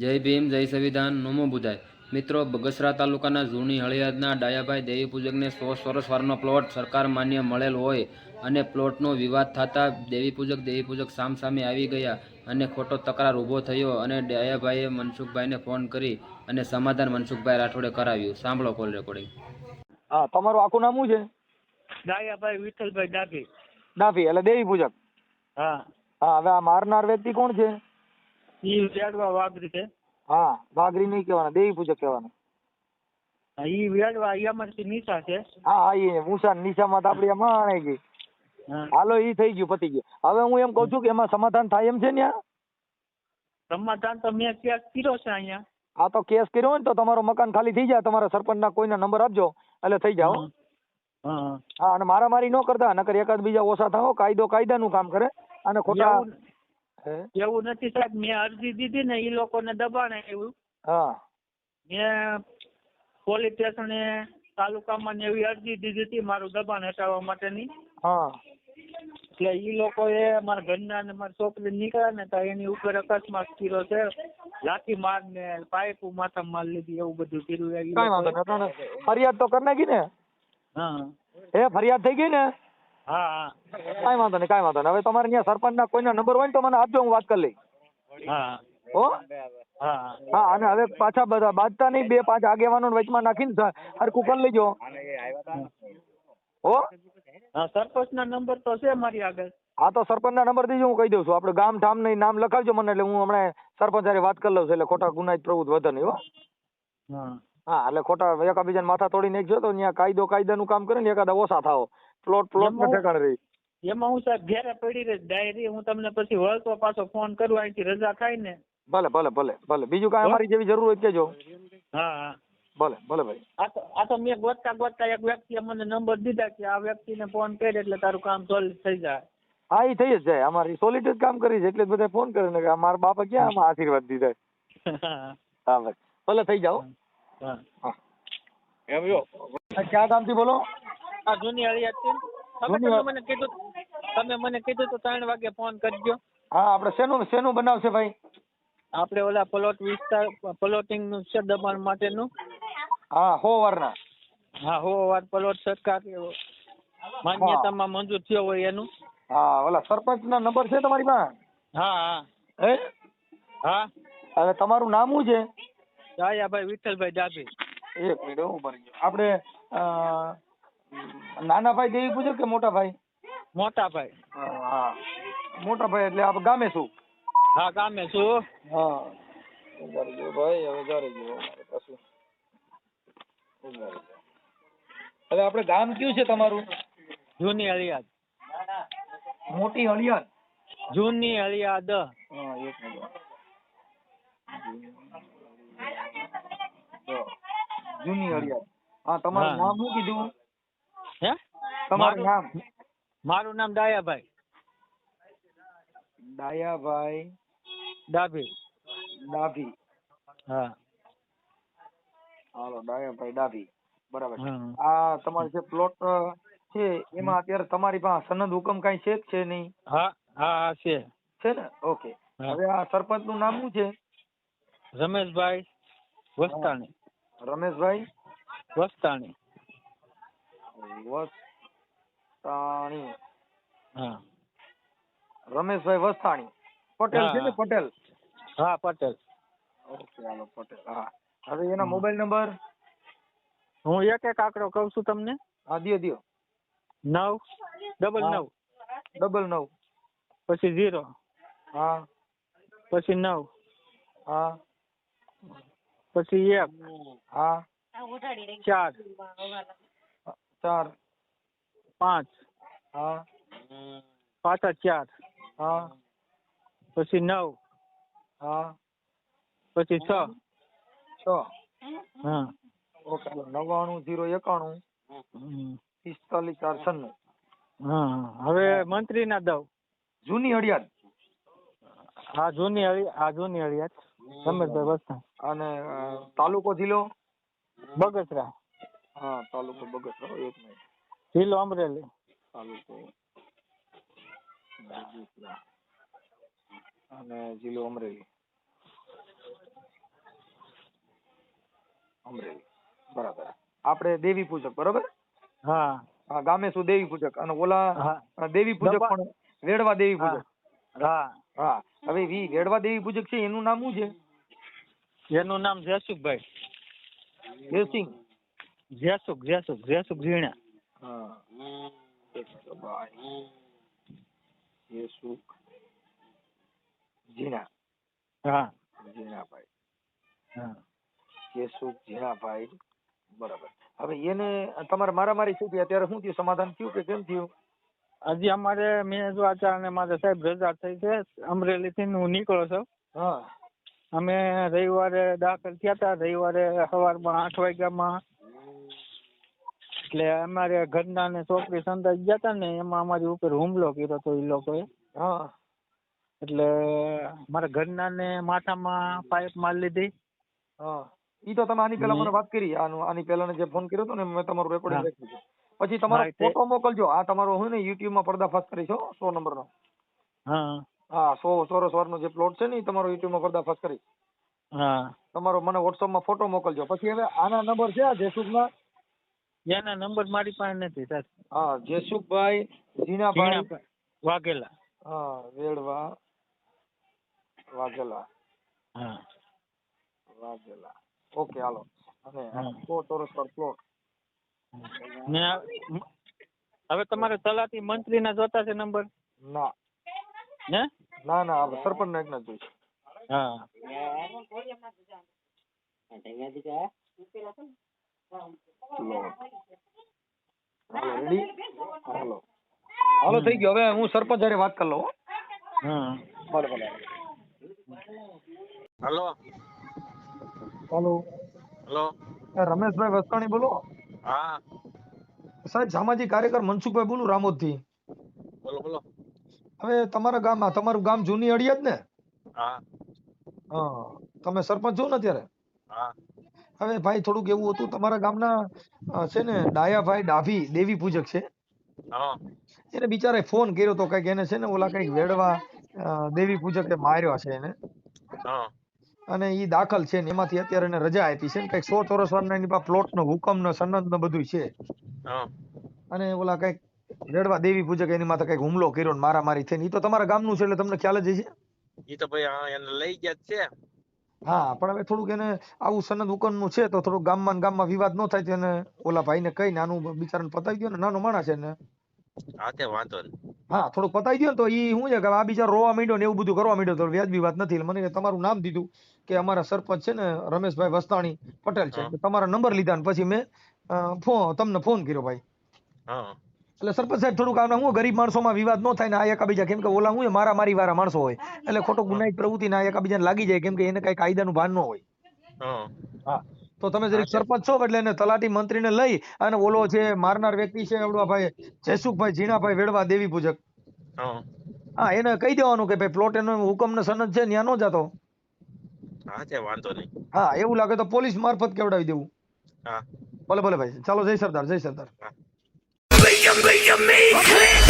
જય ભીમ જય સંવિધાન નમો બુધાય. મિત્રો બગસરા તાલુકાના જૂની હળિયાદના ડાયાભાઈ દેવી પૂજકને સો સરસ વારનો પ્લોટ સરકાર માન્ય મળેલ હોય અને પ્લોટનો વિવાદ થતા દેવી પૂજક દેવી પૂજક સામસામે આવી ગયા અને ખોટો તકરાર ઊભો થયો અને ડાયાભાઈએ મનસુખભાઈને ફોન કરી અને સમાધાન મનસુખભાઈ રાઠોડે કરાવ્યું. સાંભળો કોલ રેકોર્ડિંગ હા તમારું આખું નામ શું છે? ડાયાભાઈ વિઠ્ઠલભાઈ ડાભી. ડાભી એટલે દેવી પૂજક. હા. હા હવે આ મારનાર વ્યક્તિ કોણ છે? ઈ વેડવા વાઘરી છે. હા વાઘરી નહીં કહેવાના દેવી પૂજક કહેવાના. ઈ વેડવા યમનથી નિશા છે. હા હા મૂસા નિશામાં તો આમાં આણાઈ ગઈ હાલો ઈ થઈ ગયું પતી ગયું. હવે હું એમ કઉ છું કે એમાં સમાધાન થાય એમ છે ને સમાધાન તો મેં કેસ કર્યો છે અહીંયા. આ તો કેસ કર્યો ને તો તમારું મકાન ખાલી થઈ જાય તમારા સરપંચના કોઈના નંબર આપજો એટલે થઈ જાવ હા. હા અને મારામારી ન કરતા નકર એકાદ બીજા ઓછા થાઓ કાયદો કાયદાનું કામ કરે અને ખોટા એવું નથી સાહેબ મેં અરજી દીધી ને ઈ લોકોને દબાણ આવ્યું. હા. મેં પોલીસ સ્ટેશને તાલુકામાં ને એવી અરજી દીધી હતી મારું દબાણ હટાવવા માટેની. હા. એટલે ઈ લોકોએ મારા ઘરના ને મારી છોકરી નીકળ્યા ને તો એની ઉપર અકસ્માત કર્યો છે. લાઠી માર ને પાઇપ માથા માર લીધી એવું બધું કર્યું. એ વાંધો ફરિયાદ તો કરી નાખી ને. હા. એ ફરિયાદ થઈ ગઈ ને? હા હા. કાંઈ વાંધો નહીં કાંઈ વાંધો નહીં. હવે તમારે ત્યાં સરપંચના કોઈના નંબર હોય ને તો મને આપજો હું વાત કરી લઈ હા હો. હા? હા અને હવે પાછા બધા બાંધતા નહીં બે પાંચ આગેવાનો વચમાં નાખીને હરખું કરી લેજો હો? હા સરપંચના નંબર તો છે મારી આગળ. હા તો સરપંચના નંબર દીજો હું કહી દઉં છું. આપણે ગામ ઠામ નહીં નામ લખાવજો મને એટલે હું હમણાં સરપંચ સાથે વાત કરી લઉં છું એટલે ખોટા ગુનાહિત પ્રવૃત્તિ વધે નહીં હો. હા. હા એટલે ખોટા એકાબીજાને માથા તોડી નાખજો તો ત્યાં કાયદો કાયદાનું કામ કરે ને એકાદા ઓછા થાઓ. પ્લોટ પ્લોટ એમાં- ઠેકાણે રહી. એમાં હું સાહેબ ઘેરે પડી રહી ડાયરી હું તમને પછી વળતો પાછો ફોન કરું અહીંથી રજા થાય ને. ભલે ભલે ભલે ભલે. બીજું કાંઈ અમારી જેવી જરૂર હોય કેજો હા હા. ભલે ભલે ભાઈ. આ તો આ તો મેં ગોતતા ગોતતા એક વ્યક્તિએ મને નંબર દીધા કે આ વ્યક્તિને ફોન કરે એટલે તારું કામ સોલ્વ થઈ જાય. હા એ થઈ જ જાય. અમારી સોલિડ જ કામ કરી છે એટલે બધા ફોન કરે ને કે મારા બાપા ક્યાં આમાં આશીર્વાદ દીધા? હા હા ભાઈ. ભલે થઈ જાઓ હા. હા. એમ જો. ક્યાં ગામથી બોલો? આ જૂની હળિયાત છે તમે મને કીધું તમે મને કીધું તો ત્રણ વાગે ફોન કરજો. હા આપણે શેનું શેનું બનાવશે ભાઈ? આપણે ઓલા પ્લોટ વિસ્તાર પ્લોટિંગનું છે દબાણ માટેનું. હા હો વારના. હા હો વાર પ્લોટ સરકાર માન્યતામાં મંજૂર થયો હોય એનું. હા ઓલા સરપંચ ના નંબર છે તમારી પાસે? હા હા. હે? હા. હવે તમારું નામ શું છે? દાયાભાઈ વિઠ્ઠલભાઈ ડાભી. એક મિનિટ હું ભરી ગયો. આપણે નાના ભાઈ દેવી પૂજક કે મોટા ભાઈ મોટાભાઈ. હા. મોટા ભાઈ એટલે આપણે ગામે શું હા ગામે છું. હા. ગયો ભાઈ હવે જારી ગયો પાછું. ઉભારી હવે આપણે ગામ કયું છે તમારું? જૂની હળિયાદ. મોટી હળિયાદ? જૂની હળિયાદ. હા એક મિનિટ. જૂની હળિયાદ. હા તમારું. નામ શું કીધું? હે? તમારું નામ? મારું નામ દાયાભાઈ દાયાભાઈ ડાભી. ડાભી. હા. હાલો દાયાભાઈ ડાભી. બરાબર આ તમારો જે પ્લોટ છે એમાં અત્યારે તમારી પાસે સનદ હુકમ કાંઈ છે જ છે નહીં? હા હા હા છે. છે ને? ઓકે. હવે આ સરપંચનું નામ શું છે? રમેશભાઈ વસ્તાણી. રમેશભાઈ? વસ્તાણી. વસ્તાણી. હા. રમેશભાઈ વસ્તાણી. પટેલ છે ને હા. પટેલ? હા પટેલ. ઓકે હાલો પટેલ. હા. હવે એના મોબાઈલ નંબર? હું એક એક આંકડો કહું છું તમને? હા દિયો દિયો. નવ ડબલ નવ. ડબલ નવ. પછી ઝીરો. હા. પછી નવ. હા. પછી એક. હા. ચાર. ચાર પાંચ હા. પાછા ચાર હા. પછી નવ હા. પછી છ છ હા. ઓકે નવ્વાણું જીરો એકાણું. પિસ્તાલીસ ચાર છન્નું. હા હવે મંત્રી ના દઉં જૂની હળિયાદ હા જૂની હળી હા જૂની હળિયાત રમેશભાઈ અને તાલુકો જિલ્લો? બગસરા. હા તાલુકો બગસરા એક મિનિટ જિલ્લો અમરેલી. તાલુકો બગસરા અને જિલ્લો અમરેલી. અમરેલી. બરાબર. આપણે દેવી પૂજક બરોબર? હા. હા ગામે શું દેવી પૂજક? અને ઓલા હા. દેવી પૂજક પણ વેડવા દેવી પૂજક. હા. હા. હવે વી વેડવા દેવી પૂજક છે એનું નામ શું છે? એનું નામ જયસુખભાઈ જયસિંહ જયસુખ જયસુખ જયસુખ ઝીણા. હા જયસુખભાઈ. ઝીણા. હા. ઝીણાભાઈ. હા. જયસુખ ઝીણાભાઈ. બરાબર. હવે એને તમારે મારામારી થયા અત્યારે શું થયું? સમાધાન થયું કે કેમ થયું? હજી અમારે મેં જો અને મારે સાહેબ રજા થઈ છે અમરેલીથી હું નીકળો છું. હા. અમે રવિવારે દાખલ થયા હતા. રવિવારે સવારમાં આઠ વાગ્યામાં એટલે અમારે ઘરના ને છોકરી સંતાઈ ગયા હતા ને એમાં અમારી ઉપર હુમલો કર્યો હતો એ લોકોએ. હા. એટલે મારા ઘરના ને માથામાં પાઇપ મારી લીધી. હા. ઈ તો તમે આની પહેલા મને વાત કરી આનું આની પહેલા જે ફોન કર્યો હતો ને મેં તમારું રેકોર્ડિંગ રાખ્યું પછી તમારો ફોટો મોકલજો. આ તમારો હું ને યુટ્યુબમાં પર્દાફાશ કરીશ હો સો નંબર નો હા. હા સો સોરસ વાર નો જે પ્લોટ છે ને એ તમારો યુટ્યુબમાં પર્દાફાશ કરી હા. તમારો મને વોટ્સઅપમાં ફોટો મોકલજો. પછી હવે આના નંબર છે આ જયસુખના એના નંબર મારી પાસે નથી સર હા જયસુખભાઈ ઝીણાભાઈ. ઝીણા વાઘેલા. હા વેડવા વાઘેલા. હા. વાઘેલા. Okay hello. અને સો ચોરસ પર પ્લોટ ને હવે તમારે તલાટી મંત્રી ના જોતા છે નંબર? ના. ને ના ના હવે સરપંચ ના એક ના જોઈશ. હા. હાલો થઈ ગયો. હવે હું સરપંચ હારે વાત કરી લઉં હો. ભલે ભલે. Hello. Hello. Hello. Rameshbhai Vastani બોલો. હા. સાહેબ સામાજિક કાર્યકર મનસુખભાઈ બોલું રામોદથી બોલો બોલો. હવે તમારા ગામમાં તમારું ગામ જૂની અડિયાદ ને? હા. હા. તમે સરપંચ છો ને અત્યારે? હા. હવે ભાઈ થોડુંક એવું હતું તમારા ગામના છે ને ડાયાભાઈ ડાભી દેવી પૂજક છે. એને બિચારે ફોન કર્યો તો કંઈક એને છે ને ઓલા કંઈક વેડવા દેવી પૂજકે માર્યો છે એને. અને એ દાખલ છે ને એમાંથી અત્યારે એને રજા આપી છે ને કંઈક સો ચોરસ વારના એની પાસે પ્લોટ નો હુકમ નો સનદ નો બધું છે. હા. અને ઓલા કંઈક વેડવા દેવી પૂજક એની માથે કંઈક હુમલો કર્યો ને મારામારી થઈ ઈ તો તમારા ગામનું છે એટલે તમને ખ્યાલ જ છે એ તો ભાઈ એને લઈ ગયા છે. હા પણ હવે થોડુંક એને આવું સનદ હુકમનું છે તો થોડુંક ગામમાં ને ગામમાં વિવાદ ન થાય તો એને ઓલા ભાઈને કહીને આનું બિચારાને પતાવી દો ને નાનો માણસ છે ને હા તે વાંધો નહીં હા થોડુંક પતાવી દો ને તો ઈ શું છે કે આ બિચારો રોવા માંડ્યો ને એવું બધું કરવા માંડ્યો તો વ્યાજબી વાત નથી. એટલે મને તમારું નામ દીધું કે અમારા સરપંચ છે ને રમેશભાઈ વસ્તાણી પટેલ છે. તમારા નંબર લીધા ને પછી મેં ફોન તમને ફોન કર્યો ભાઈ. હા. એટલે સરપંચ સાહેબ થોડુંક આના હું ગરીબ માણસોમાં વિવાદ ન થાય ને આ એકાબીજા કેમ કે ઓલા હું મારા મારી વાળા માણસો હોય. એટલે ખોટો ગુનાહિત પ્રવૃત્તિ ના એકાબીજાને લાગી જાય કેમ કે એને કઈ કાયદાનું ભાન ન હોય. હા. હા. તો તમે જરીક સરપંચ છો એટલે એને તલાટી મંત્રીને લઈ અને ઓલો જે મારનાર વ્યક્તિ છે એવડો ભાઈ જયસુખભાઈ ઝીણાભાઈ વેડવા દેવી પૂજક. હા. હા એને કહી દેવાનું કે ભાઈ પ્લોટ એનો હુકમ ને સનદ છે ત્યાં નો જતો. હા છે વાંધો નહીં. હા એવું લાગે તો પોલીસ મારફત કેવડાવી દેવું. હા. ભલે ભલે ભાઈ ચાલો જય સરદાર જય સરદાર. you, you me. it.